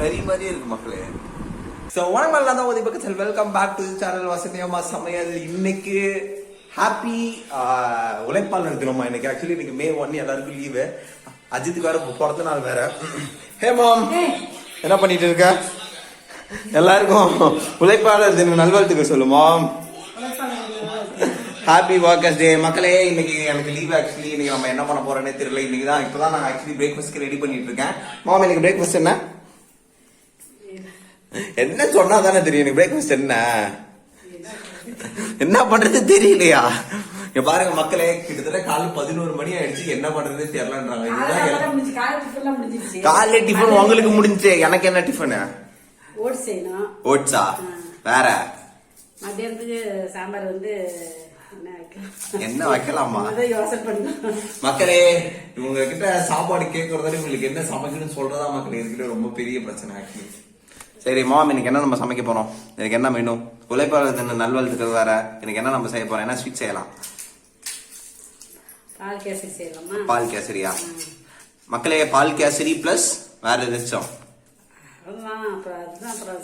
கறி மாதிரி இருக்கு மக்களே. ஸோ வணக்கம் எல்லாம் தான் உதவி பக்கத்தில் வெல்கம் பேக் டு சேனல் வசதியம்மா சமையல். இன்னைக்கு ஹாப்பி உழைப்பாளர் தினமா இன்னைக்கு. ஆக்சுவலி இன்னைக்கு மே ஒன் எல்லாருக்கும் லீவு அஜித்துக்கு வேற பிறந்த நாள் வேற. ஹே மாம் என்ன பண்ணிட்டு இருக்க? எல்லாருக்கும் உழைப்பாளர் தினம் நல்வாழ்த்துக்கள் சொல்லு மாம் ஹாப்பி ஒர்க்கர்ஸ் டே மக்களே இன்னைக்கு எனக்கு லீவ் ஆக்சுவலி இன்னைக்கு நம்ம என்ன பண்ண போறோம்னே தெரியல. இன்னைக்கு தான் இப்பதான் நான் ஆக்சுவலி பிரேக்ஃபாஸ்ட்க்கு ரெடி பண்ணிட்டு இருக்கேன். மாம் இன்னைக்கு பிரேக்ஃபாஸ்ட் என்ன? என்ன சொன்னா தானே தெரியும்? எனக்கு பிரேக்ஃபாஸ்ட் என்ன? என்ன பண்றது தெரியலையா? இங்க பாருங்க மக்களே கிட்டத்தட்ட காலைல பதினோரு மணி ஆயிடுச்சு. என்ன பண்றதே தெரியலன்றாங்க. இதுதான் காலைல டிஃபன் உங்களுக்கு முடிஞ்சுச்சு எனக்கு என்ன டிஃபன் ஓட்ஸ்? வேற? சாம்பார் வந்து என்ன வைக்கலாம்? மக்களே இவங்க கிட்ட சாப்பாடு கேட்கறதால உங்களுக்கு என்ன சமைக்கணும்னு சொல்றதா மக்களே? இதுக்கிட்ட ரொம்ப பெரிய பிரச்சனை ஆக்சுவலி சரி மாம் இன்னைக்கு என்ன நம்ம சமைக்க போறோம்? எனக்கு என்ன மெனு உழைப்பாளர் தின நல்வாழ்த்துக்கள் வேற? எனக்கு என்ன நம்ம செய்ய போறோம்? என்ன ஸ்வீட் செய்யலாம்? பால் கேசரி செய்யலாமா? பால் கேசரியா? மக்களே பால் கேசரி பிளஸ் வேற எதாச்சும் அப்புறம் அதுதான். அப்புறம்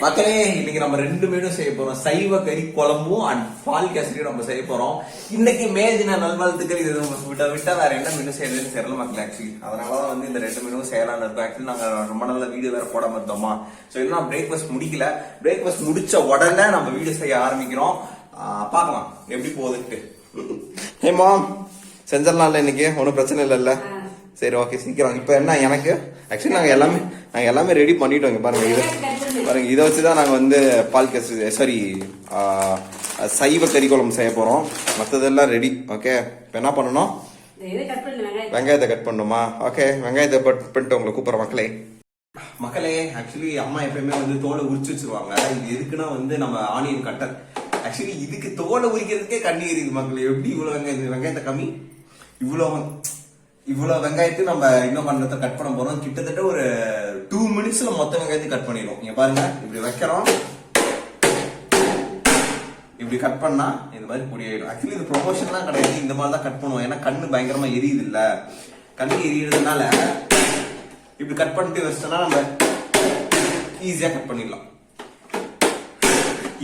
மக்களே இன்னைக்கு நம்ம ரெண்டு மெனு செய்ய போறோம். சைவ கறி குழம்பும் அண்ட் பால் கேசரியும் நம்ம செய்ய போறோம். இன்னைக்கு மே தின நல்வாழ்த்துக்கள். இது நம்ம விட்டா விட்டா வேற என்ன மெனு செய்யறதுன்னு தெரியல மக்கள் ஆக்சுவலி அதனாலதான் வந்து இந்த ரெண்டு மெனுவும் செய்யலாம்னு இருக்கோம். ஆக்சுவலி நாங்க ரொம்ப நல்ல வீடியோ வேற போடாம இருந்தோமா? சோ இன்னும் பிரேக்ஃபாஸ்ட் முடிக்கல. பிரேக்ஃபாஸ்ட் முடிச்ச உடனே நம்ம வீடியோ செய்ய ஆரம்பிக்கிறோம். ஆஹ் பார்க்கலாம். எப்படி போகுதுன்ட்டு ஹே மாம் செஞ்சிடலாம்ல இன்னைக்கு. ஒன்றும் பிரச்சனை இல்லைல்ல. சரி ஓகே சீக்கிரம். இப்போ என்ன எனக்கு? ஆக்சுவலி நாங்கள் எல்லாமே நாங்கள் எல்லாமே ரெடி பண்ணிட்டோம் இங்க பாருங்க. இது பாருங்க இதை வச்சு தான் நாங்கள் வந்து பால் கேசரி சாரி eh, சைவ கறி குழம்பு செய்ய போகிறோம் மற்றதெல்லாம் ரெடி ஓகே இப்போ என்ன பண்ணணும்? வெங்காயத்தை கட் பண்ணுமா ஓகே வெங்காயத்தை கட் பண்ணிட்டு உங்களை கூப்பிட்றோம் மக்களே. மக்களே ஆக்சுவலி அம்மா எப்பயுமே வந்து தோலை உரிச்சு வச்சிருவாங்க. இது எதுக்குன்னா வந்து நம்ம ஆனியன் கட்டர் ஆக்சுவலி இதுக்கு தோலை உரிக்கிறதுக்கே கண்ணி எரியுது மக்களே. எப்படி இவ்வளோ வெங்காயம் வெங்காயத்தை கம்மி? இவ்வளோ இவ்வளவு வெங்காயத்தை நம்ம இன்னும் பண்ணத்தை கட் பண்ண போறோம். கிட்டத்தட்ட ஒரு டூ மினிட்ஸ்ல மொத்த வெங்காயத்தை கட் பண்ணிடுவோம். இங்க பாருங்க இப்படி வைக்கிறோம். இப்படி கட் பண்ணா இந்த மாதிரி பொடி ஆக்சுவலி இது ப்ரொமோஷன்லாம் கிடையாது. இந்த மாதிரி தான் கட் பண்ணுவோம். ஏன்னா கண்ணு பயங்கரமா எரியுது இல்ல கண்ணு எரியறதுனால இப்படி கட் பண்ணிட்டு வச்சோம்னா நம்ம ஈஸியா கட் பண்ணிடலாம்.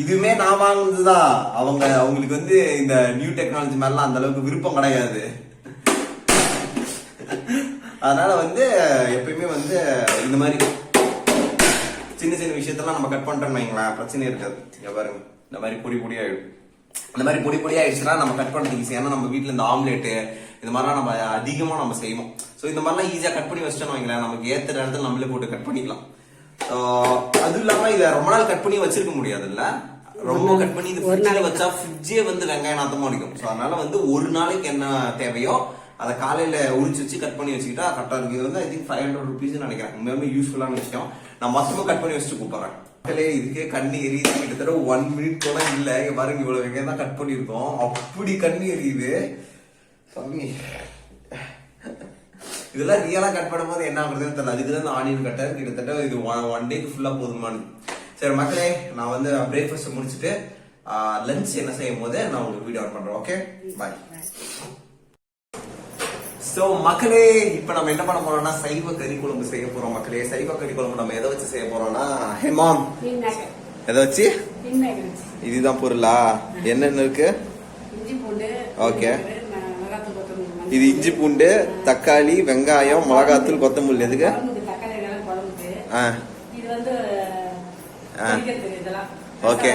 இதுவுமே நான் வாங்குனதுதான். அவங்க அவங்களுக்கு வந்து இந்த நியூ டெக்னாலஜி மேலாம் அந்த அளவுக்கு விருப்பம் கிடையாது. அதனால வந்து எப்பயுமே வந்து இந்த மாதிரி சின்ன சின்ன விஷயத்தெல்லாம் நம்ம கட் பண்ணிட்டோம்னு வைங்களேன். பிரச்சனை இருக்காது. இங்க பாருங்க. இந்த மாதிரி பொடி பொடி ஆயிடும். இந்த மாதிரி பொடி பொடி ஆயிடுச்சுன்னா நம்ம கட் பண்ணுறது ஈஸி ஏன்னா நம்ம வீட்டில் இந்த ஆம்லேட்டு இந்த மாதிரிலாம் நம்ம அதிகமாக நம்ம செய்வோம். ஸோ இந்த மாதிரிலாம் ஈஸியாக கட் பண்ணி வச்சிட்டோம் வைங்களேன் நமக்கு ஏற்ற நேரத்தில் நம்மளே போட்டு கட் பண்ணிக்கலாம். So, அதுவும் இல்லாம இதை ரொம்ப நாள் கட் பண்ணி வச்சிருக்க முடியாதுல்ல. ரொம்ப கட் பண்ணி இது ஃப்ரிட்ஜில் வச்சா ஃப்ரிட்ஜே வந்து வெங்காயம் நாத்தமா அடிக்கும் ஸோ அதனால வந்து ஒரு நாளைக்கு என்ன தேவையோ அதை காலையில் உரிச்சு வச்சு கட் பண்ணி வச்சுக்கிட்டா கரெக்டாக இருக்கு இது வந்து ஐ திங்க் ஃபைவ் ஹண்ட்ரட் ருபீஸ்னு நினைக்கிறேன். உண்மையுமே யூஸ்ஃபுல்லான விஷயம். நான் மொத்தமாக கட் பண்ணி வச்சுட்டு கூப்பிட்றேன். மக்களே இதுக்கே கண்ணு எரியுது. கிட்டத்தட்ட ஒன் மினிட் கூட இல்லை. இங்கே பாருங்க இவ்வளோ வெங்காயம் தான் கட் பண்ணியிருக்கோம். அப்படி கண்ணு எரியுது. சாமி இதெல்லாம் ரியலாக கட் பண்ணும்போது என்ன ஆகுறதுன்னு தெரியல. அதுக்கு தான் ஆனியன் கட்டர் கிட்டத்தட்ட இது ஒன் டேக்கு ஃபுல்லாக போதுமானது. சரி மக்களே நான் வந்து பிரேக்ஃபாஸ்ட் முடிச்சுட்டு லஞ்ச் என்ன செய்யும் போது நான் உங்களுக்கு வீடியோ ஆட் பண்ணுறேன் ஓகே பாய் சோ மக்களே இப்ப நம்ம என்ன பண்ண போறோம்னா சைவ கறி குழம்பு செய்ய போறோம் மக்களே. சைவ கறி குழம்பு நம்ம எதை வச்சு செய்ய போறோம்னா ஹேமாம். எதை வச்சு? இதுதான் பொருளா? என்னென்ன இருக்கு? கொத்தமல்லி இது இஞ்சி பூண்டு தக்காளி வெங்காயம் மிளகாத்தூள் கொத்தமல்லி. எதுக்கு? ஆ. ஓகே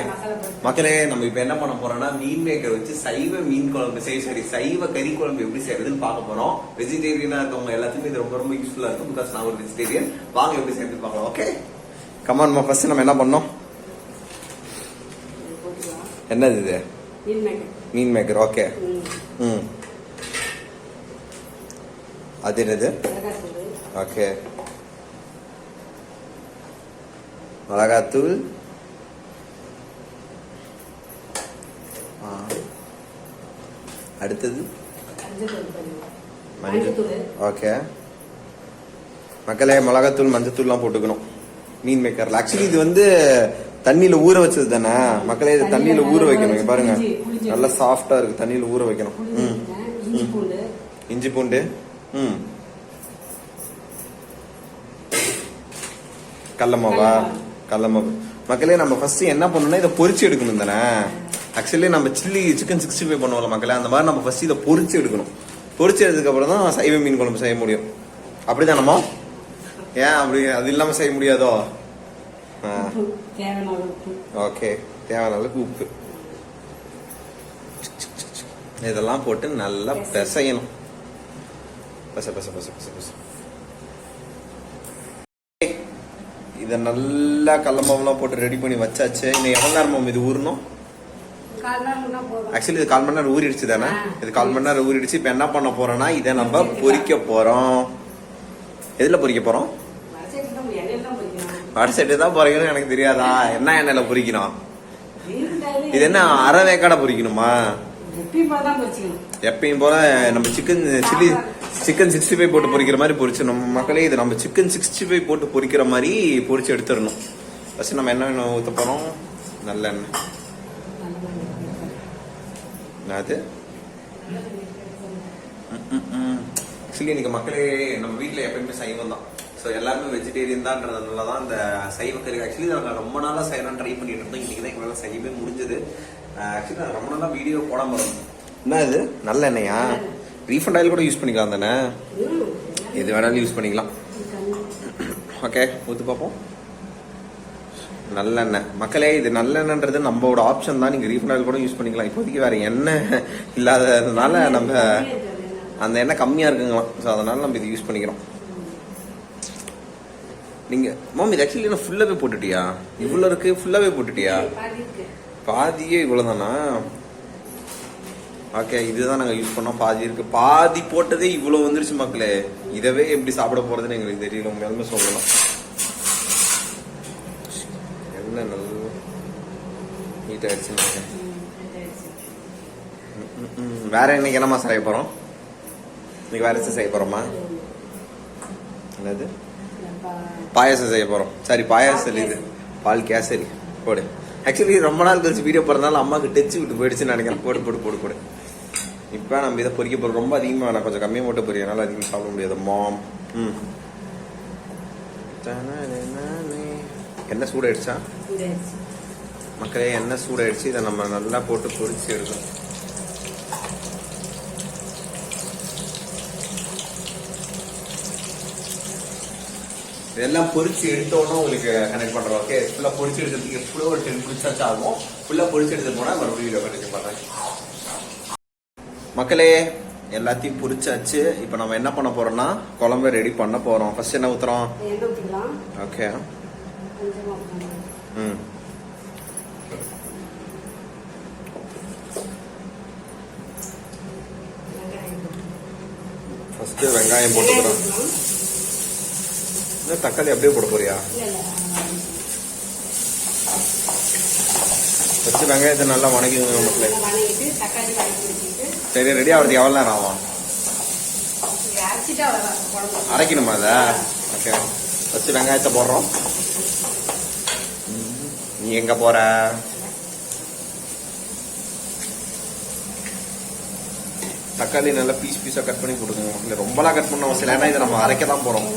மக்களே நம்ம இப்ப என்ன பண்ண போறோம்னா மீன் மேக்கர் வச்சு சைவ மீன் குழம்பு செய்ய சரி சைவ கறி குழம்பு எப்படி செய்யறதுன்னு பார்க்க போறோம். வெஜிடேரியனா இருக்கவங்க எல்லாத்துக்கும் இது ரொம்ப ரொம்ப யூஸ்ஃபுல்லா இருக்கும் பிகாஸ் நான் ஒரு வெஜிடேரியன் வாங்க எப்படி செய்யறது பார்க்கலாம் ஓகே கமான் ஃபர்ஸ்ட் நம்ம என்ன பண்ணோம்? என்னது இது? மீன் மேக்கர் ஓகே ம். அது என்னது? ஓகே மிளகாத்தூள் அடுத்தது? மஞ்சள் ஓகே. மக்களே மிளகாத்தூள் மஞ்சத்தூள்லாம் போட்டுக்கணும். மீன் மேக்கர் ஆக்சுவலி இது வந்து தண்ணியில ஊற வச்சது தானே? மக்களே இது தண்ணியில ஊற வைக்கணும். பாருங்க. நல்லா சாஃப்டா இருக்கு. தண்ணியில ஊற வைக்கணும். இஞ்சி பூண்டு. ம். கடலமாவா கடலமாவு மக்களே நம்ம ஃபர்ஸ்ட் என்ன பண்ணணும்னா இதை பொரிச்சு எடுக்கணும் தானே? ஆக்சுவலி நம்ம சில்லி சிக்கன் சிக்ஸ்டி ஃபைவ் பண்ணுவோம்ல மக்களே அந்த மாதிரி நம்ம ஃபர்ஸ்ட் இதை பொரிச்சு எடுக்கணும். பொரிச்சு எடுத்ததுக்கு அப்புறம் தான் சைவ மீன் குழம்பு செய்ய முடியும். அப்படிதானம்மா? ஏன் அப்படி அது இல்லாம செய்ய முடியாதோ? ஓகே தேவையான அளவுக்கு உப்பு. இதெல்லாம் போட்டு நல்லா பிசையணும். பச பச பச பச பச. இதை நல்லா கடலமாவுலாம் போட்டு ரெடி பண்ணி வச்சாச்சு. இன்னும் எவ்வளோ நேரம் இது ஊறணும்? ஆக்சுவலி இது கால் மணி நேரம் ஊறிடுச்சு தானே. இது கால் மணி நேரம் ஊறிடுச்சு. இப்போ என்ன பண்ண போறோம்னா இதை நம்ம பொரிக்க போறோம். எதுல பொரிக்க போறோம்? வடசட்டி தான் பொரிக்கணும் எனக்கு தெரியாதா? என்ன எண்ணெயில பொரிக்கணும் இது என்ன அரை வேக்காடை பொரிக்கணுமா எப்பயும் போல நம்ம chicken chilli chicken sixty five போட்டு பொரிக்கிற மாதிரி பொரிச்சு நம்ம மக்களே இது நம்ம சிக்கன் சிக்ஸ்டி ஃபைவ் போட்டு பொரிக்கிற மாதிரி பொரிச்சு எடுத்துடணும். ஃபர்ஸ்ட் நம்ம என்ன ஊற்ற போறோம். நல்லெண்ணெய் அது? ஆக்சுவலி இன்னைக்கு மக்களே நம்ம வீட்டில் எப்பயுமே சைவம் தான். ஸோ எல்லாருமே வெஜிடேரியன் தான்றதுனால தான் இந்த சைவ கறி ஆக்சுவலி நாங்கள் ரொம்ப நாளாக செய்யலாம் ட்ரை பண்ணிட்டு இருந்தோம். இன்னைக்கு தான் எங்களால் செய்யவே முடிஞ்சது. ஆக்சுவலி நான் ரொம்ப நாளாக வீடியோ போடாம இருந்தோம். என்ன இது நல்ல எண்ணெயா? ரீஃபண்ட் ஆயில் கூட யூஸ் பண்ணிக்கலாம் தானே? ம். எது வேணாலும் யூஸ் பண்ணிக்கலாம். ஓகே ஊத்து பார்ப்போம். நல்லெண்ணெய். மக்களே இது நல்லெண்ணன்றது நம்மளோட ஆப்ஷன் தான். நீங்க ரீஃபண்ட் ஆயில் கூட யூஸ் பண்ணிக்கலாம். இப்போதைக்கு வேற எண்ணெய் இல்லாததுனால நம்ம அந்த எண்ணெய் கம்மியா இருக்குங்களாம். ஸோ அதனால நம்ம இது யூஸ் பண்ணிக்கிறோம். நீங்க மாம் இது ஆக்சுவலி என்ன ஃபுல்லாவே போட்டுட்டியா? இவ்வளவு இருக்கு ஃபுல்லாவே போட்டுட்டியா. பாதியே இவ்வளவுதானா? ஓகே இதுதான் நாங்க யூஸ் பண்ணோம். பாதி இருக்கு. பாதி போட்டதே இவ்வளவு வந்துருச்சு மக்களே. இதவே எப்படி சாப்பிட போறதுன்னு எங்களுக்கு தெரியல. உண்மையாலுமே சொல்லலாம் என்ன நல்லா நீட் ஆயிடுச்சு. வேற இன்னைக்கு என்னமா செய்ய போறோம்? இன்னைக்கு வேற செய்ய போறோமா என்னது? பாயாசம் செய்ய போறோம். சரி பாயாசம் இது பால் கேசரி. போடு. ஆக்சுவலி ரொம்ப நாள் கழிச்சு வீடியோ போறதுனால அம்மாக்கு டச்சு விட்டு போயிடுச்சுன்னு நினைக்கிறேன். போடு போடு போடு போடு. இப்போ நம்ம இதை பொரிக்க போறோம். ரொம்ப அதிகமாக வேணாம். கொஞ்சம் கம்மியாக மட்டும் பொரிய என்னால் அதிகமாக சாப்பிட முடியாது மாம் ம். என்ன சூடாயிடுச்சா? இந்த மக்களே எண்ணெய் சூடாயிடுச்சு. இதை நம்ம நல்லா போட்டு பொரிச்சு எடுக்கணும். இதெல்லாம் பொரிச்சு எடுத்தோன்னா உங்களுக்கு கனெக்ட் பண்றோம். ஓகே ஃபுல்லா பொரிச்சு எடுக்கிறதுக்கு எப்படியோ ஒரு டென் மினிட்ஸ் ஆகும். ஃபுல்லா பொரிச்சு எடுத்து போனா மறுபடியும் கனெக்ட் பண்றேன் மக்களே எல்லாத்தையும் பொரிச்சாச்சு. இப்போ நம்ம என்ன பண்ண போறோம்னா குழம்பு ரெடி பண்ண போறோம். ஃபர்ஸ்ட் என்ன ஊத்துறோம்? ஓகே ம். ஃபஸ்ட்டு வெங்காயம் போட்டுக்கிறோம் இல்லை தக்காளி அப்படியே போட போறியா? ஃபஸ்ட்டு வெங்காயத்தை நல்லா வணக்கிங்க மக்களே வதக்கி சரி ரெடி ஆகிறதுக்கு எவ்வளோ நேரம் ஆகும்? அரைக்கணுமா அதை ஓகே ஃபஸ்ட்டு வெங்காயத்தை போடுறோம். நீ எங்கே போகிற தக்காளி நல்லா பீஸ் பீஸா கட் பண்ணி போட்டுக்கோங்க. இல்லை ரொம்பலாம் கட் பண்ண அவசியம் ஏன்னா இதை நம்ம அரைக்க தான் போறோம்.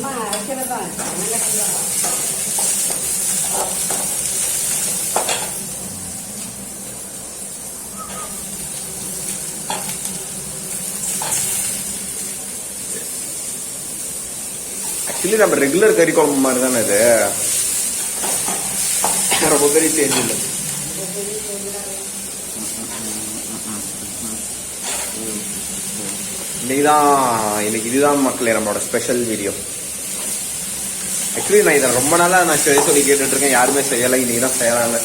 ஆக்சுவலி நம்ம ரெகுலர் கறி குழம்பு மாதிரி தானே இது. ரொம்ப பெரிய சேஞ்ச் இல்லை இன்னைக்கு தான் இன்னைக்கு இதுதான் மக்களே நம்மளோட ஸ்பெஷல் வீடியோ ஆக்சுவலி நான் இதை ரொம்ப நாளா நான் செய்ய சொல்லி கேட்டுட்டு இருக்கேன் யாருமே செய்யலை இன்னைக்கு தான் செய்யறாங்க.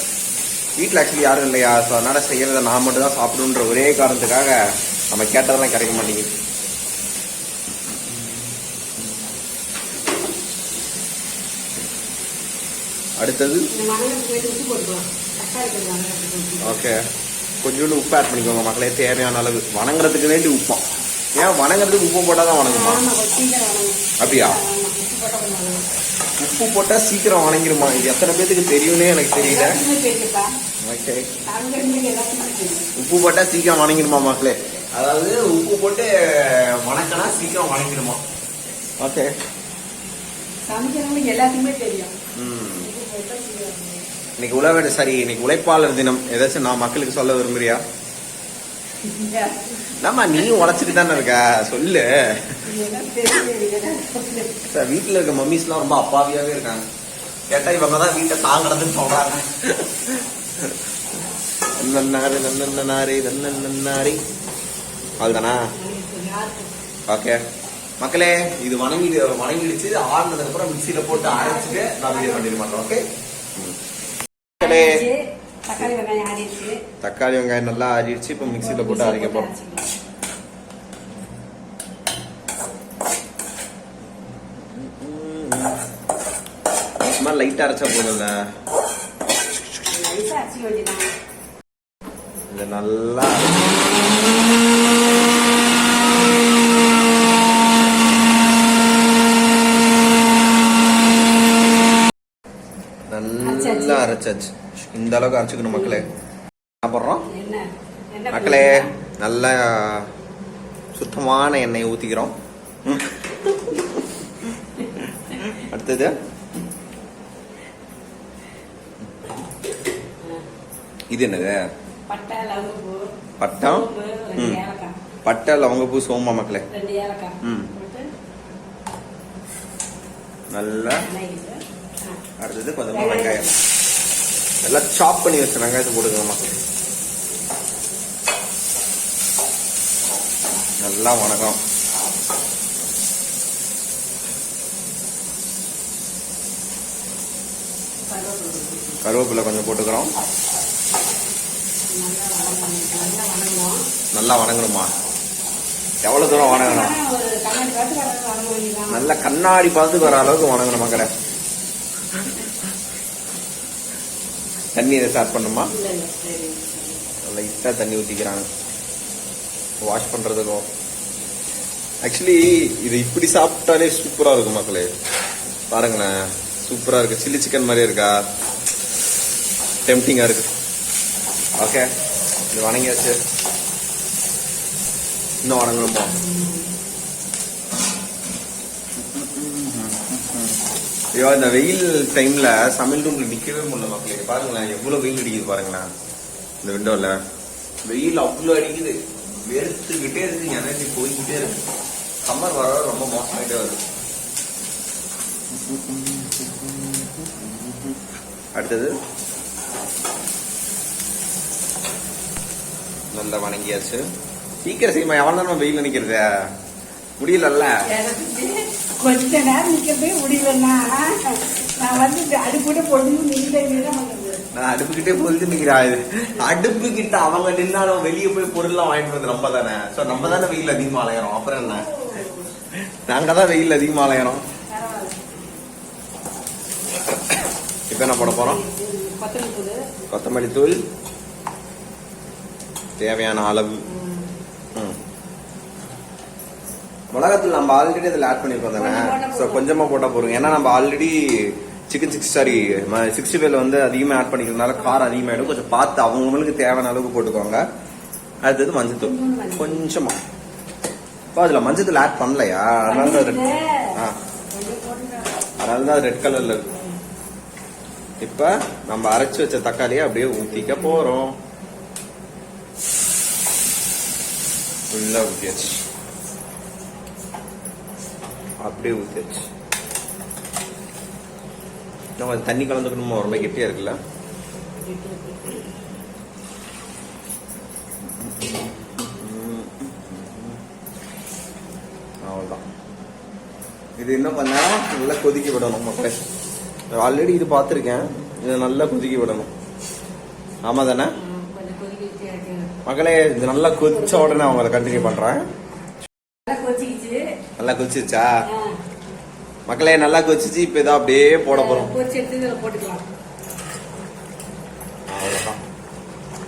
வீட்டில் ஆக்சுவலி யாரும் இல்லையா? ஸோ அதனால செய்யறதை நான் மட்டும் தான் சாப்பிடணுன்ற ஒரே காரணத்துக்காக நம்ம கேட்டதெல்லாம் கிடைக்க மாட்டேங்குது. அடுத்தது? ஓகே கொஞ்சோண்டு உப்பு ஆட் பண்ணிக்கோங்க மக்களே. தேவையான அளவு. வணங்குறதுக்கு வேண்டி உப்பம் ஏன் வணங்குறதுக்கு உப்பு போட்டால் தான் வணங்குமா? அப்படியா? உப்பு போட்டால் சீக்கிரம் வணங்கிருமா? இது எத்தனை பேத்துக்கு தெரியும்னே எனக்கு தெரியல. ஓகே. உப்பு போட்டால் சீக்கிரம் வணங்கிடுமா மக்களே? அதாவது உப்பு போட்டு வணக்கினா சீக்கிரம் வணங்கிடுமா ஓகே. எல்லாத்துக்குமே தெரியும். இன்னைக்கு உழவேட சரி இன்னைக்கு உழைப்பாளர் தினம். ஏதாச்சும் நான் மக்களுக்கு சொல்ல விரும்புறியா? நம்ம நீயும் உழைச்சிட்டு தானே இருக்க? சொல்லு. சார் வீட்டுல இருக்க மம்மிஸ்லாம் ரொம்ப அப்பாவியாவே இருக்காங்க. கேட்டா இவங்க தான் வீட்டை தாங்கறதுன்னு சொல்றாங்க. நன்னாரி நன்னாரி நன்னாரி. அதுதானா? ஓகே. மக்களே இது வணங்கி வணங்கிடுச்சு. ஆறுனதுக்கு அப்புறம் மிக்சியில போட்டு அரைச்சிட்டு நான் வீடியோ கண்டினியூ பண்றேன் ஓகே. தக்காளி வெங்காயம் ஆடிடுச்சு தக்காளி வெங்காயம் நல்லா அரிச்சு இப்போ மிக்சியில போட்டு அரைக்க அரைச்சிக்கலாம். சும்மா லைட்டா அரைச்சா போதும்ல. இது நல்லா நல்லா அரைச்சாச்சு. இந்த அளவுக்கு அரைச்சுக்கணும் மக்களே. சாப்பிட்றோம். மக்களே? நல்லா சுத்தமான எண்ணெய் ஊத்திக்கிறோம். ம். அடுத்தது. இது என்னது? பட்டம் பட்டை? லவங்கப்பூ சோம்பா மக்களே. ம். நல்லா. அடுத்தது கொஞ்சமா வெங்காயம். நல்லா சாப் பண்ணி வச்ச வெங்காயத்தை போட்டுக்கோமா நல்லா வணக்கம். கருவேப்பிலை. கொஞ்சம் போட்டுக்கிறோம். நல்லா வணங்கணுமா எவ்வளவு தூரம் வணங்கணும்? கண்ணாடி பார்த்து நல்ல கண்ணாடி பார்த்து வர அளவுக்கு வணங்கணும் மக்களே. தண்ணி இதை ஸ்டார்ட் பண்ணுமா. லைட்டாக தண்ணி ஊற்றிக்கிறாங்க வாஷ் பண்ணுறதுக்கும் ஆக்சுவலி இது இப்படி சாப்பிட்டாலே சூப்பராக இருக்கும் மக்களே. பாருங்களேன் சூப்பராக இருக்கு. சில்லி சிக்கன் மாதிரியே இருக்கா? டெம்டிங்காக இருக்கு. ஓகே இது வணங்கியாச்சு. இன்னும் வணங்கணுமா? ஐயோ இந்த வெயில் டைம்ல சமையல் ரூம்ல நிக்கவே முடியல மக்களே. பாருங்களேன் எவ்வளவு வெயில் அடிக்குது பாருங்களேன். இந்த விண்டோல வெயில் அவ்வளவு அடிக்குது. வெறுத்துக்கிட்டே இருக்கு எனர்ஜி போய்கிட்டே இருக்கு. சம்மர் வர ரொம்ப மோசமாயிட்டே வருது. அடுத்தது. நல்லா வணங்கியாச்சு சீக்கிரம் செய்யுமா எவ்வளவு நேரம் வெயில் நினைக்கிறதே? முடியலல்ல? கொஞ்ச நேரம் நிக்கிறதே முடியலன்னா நான் வந்து அடுப்புட பண்றது நான் அடுப்புக்கிட்டே போயிட்டு நிக்கிறா இது அடுப்பு கிட்ட அவங்க நின்னாலும் வெளியே போய் பொருள்லாம் வாங்கிட்டு வந்து நம்ம தானே. சோ நம்ம தானே வெயில் அதிகமா அலையறோம். அப்புறம் என்ன? நாங்க தான் வெயில் அதிகமா அலையறோம். இப்ப என்ன போட போறோம்? கொத்தமல்லி தூள். தேவையான அளவு ம். மிளகாத்தூள் நம்ம ஆல்ரெடி அதில் ஆட் பண்ணியிருக்கோம் தானே? ஸோ கொஞ்சமாக போட்டால் போறோம் ஏன்னா நம்ம already chicken six sorry sixty ஃபைவ்ல வந்து அதிகமாக ஆட் பண்ணிக்கிறதுனால காரம் அதிகமாகிடும் கொஞ்சம் பார்த்து அவங்களுக்கு தேவையான அளவுக்கு போட்டுக்கோங்க. அடுத்தது மஞ்சத்தூள். கொஞ்சமாக இப்போ அதில் மஞ்சத்தூள் ஆட் பண்ணலையா? அதனால தான் ரெட் ஆ. அதனால தான் ரெட் கலரில் இருக்கு. இப்போ நம்ம அரைச்சி வச்ச தக்காளியை அப்படியே ஊற்றிக்க போகிறோம் ஃபுல்லாக ஊற்றியாச்சு அப்படியே ஊத்தியாச்சு. நம்ம தண்ணி கலந்துக்கணுமா? ரொம்ப கெட்டியா இருக்குல்ல? அவ்வளவுதான். இது என்ன பண்ண நல்லா கொதிக்க விடணும் மக்களே. ஆல்ரெடி இது பார்த்துருக்கேன். இதை நல்லா கொதிக்க விடணும். ஆமா தானே. மக்களே இது நல்லா கொதிச்ச உடனே அவங்கள கண்டினியூ கொதிச்சிக்கிச்சு நல்லா கொதிச்சிருச்சா. மக்களே நல்லா கொதிச்சிச்சு இப்ப இதை அப்படியே போட அவ்வளவுதான்.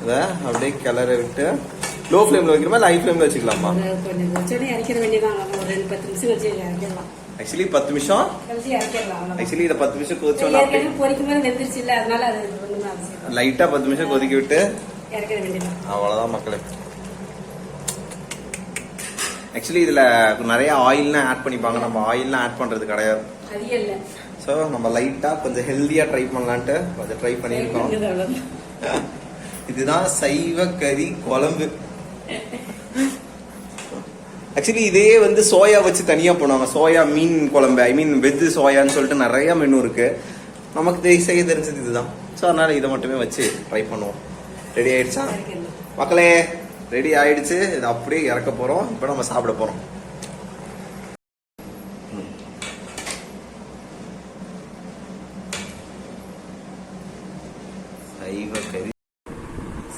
இதை அப்படியே கிளற விட்டு லோ ஃப்ளேம்ல வைக்கிறோமா இல்லை ஹை ஃப்ளேம்ல வச்சுக்கலாமா ஆக்சுவலி பத்து நிமிஷம். ஆக்சுவலி இதை பத்து நிமிஷம்? கொதிச்சோன்னா அப்படியே ஏற்கனவே பொரிக்கும் போது வெந்துருச்சு இல்ல அதனால அது ஒண்ணுமே அவசியம் இல்லை. லைட்டா பத்து நிமிஷம் கொதிக்க விட்டு? அவ்வளவுதான் மக்களே. ஆக்சுவலி இதுல நிறைய ஆயில்லாம் ஆட் பண்ணிப்பாங்க. நம்ம ஆயில்லாம் ஆட் பண்றது கிடையாது. ஸோ நம்ம லைட்டா கொஞ்சம் ஹெல்தியா ட்ரை பண்ணலான்ட்டு கொஞ்சம் ட்ரை பண்ணியிருக்கோம். இதுதான் சைவ கறி குழம்பு. ஆக்சுவலி இதே வந்து சோயா வச்சு தனியா பண்ணுவாங்க சோயா மீன் குழம்பு ஐ மீன் வெஜ் சோயான்னு சொல்லிட்டு நிறைய மெனு இருக்கு. நமக்கு செய்ய தெரிஞ்சது இதுதான். ஸோ அதனால இதை மட்டுமே வச்சு ட்ரை பண்ணுவோம். ரெடி ஆயிடுச்சா? மக்களே ரெடி ஆயிடுச்சு. இது அப்படியே இறக்க போறோம். இப்போ நம்ம சாப்பிட போறோம். சைவ கறி.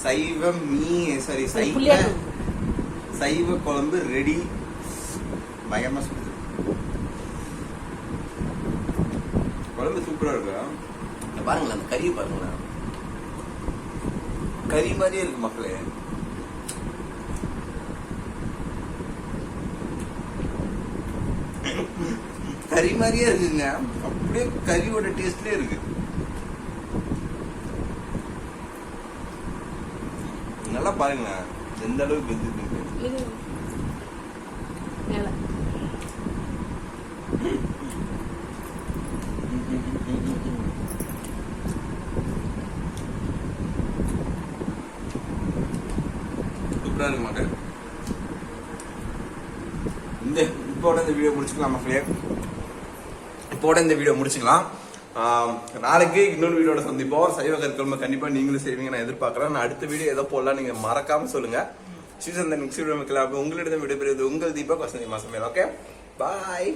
சைவ மீ சாரி சைவ. சைவ குழம்பு ரெடி. பயமா சுடுது குழம்பு சூப்பரா இருக்கு? பாருங்களேன் அந்த கறி பாருங்களேன். கறி மாதிரியே இருக்கு மக்களே. கறி மாதிரியே இருக்குங்க. அப்படியே கறியோட டேஸ்ட்லயே இருக்கு. நல்லா பாருங்களேன் எந்த அளவுக்கு வெந்துருக்கு. இது மேல. சூப்பரா இருக்க மாட்டேன் இந்த இப்போட இந்த வீடியோ முடிச்சுக்கலாம் மக்களே. இதோட இந்த வீடியோ முடிச்சுக்கலாம். நாளைக்கு இன்னொரு வீடியோட சந்திப்போம். சைவ கற்கொள்மை கண்டிப்பா நீங்களும் செய்வீங்க நான் எதிர்பார்க்கறேன். நான் அடுத்த வீடியோ எதோ போடலாம் நீங்க மறக்காம சொல்லுங்க. ஸ்ரீசந்தன் நெக்ஸ்ட் வீடியோ உங்களிடம் விடைபெறுவது உங்கள் தீபா வசந்தி மாசமேல் ஓகே பாய்